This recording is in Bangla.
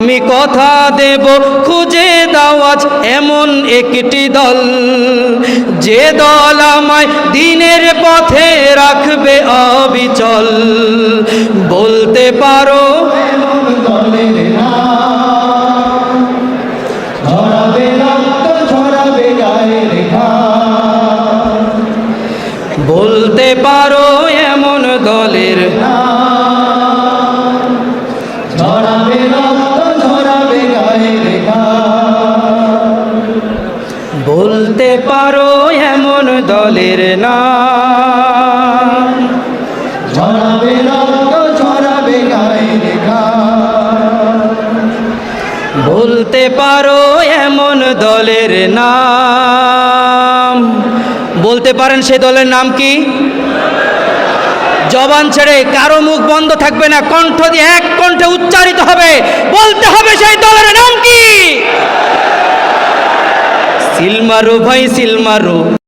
আমি কথা দেব খুঁজে দাওয়াজ এমন একটি দল। যে দল আমায় দিনের পথে রাখবে অবিচল। বলতে পারো বলতে পারো এমন পারো এমন দলের নাম। ঝরাবে ঝরাবে বলতে পারো এমন দলের নাম। বলতে পারেন সেই দলের নাম কি? জবান ছেড়ে কারও মুখ বন্ধ থাকবে না কণ্ঠ দিয়ে এক কণ্ঠে উচ্চারিত হবে। বলতে হবে সেই সিলমারো ভাই সিলমারো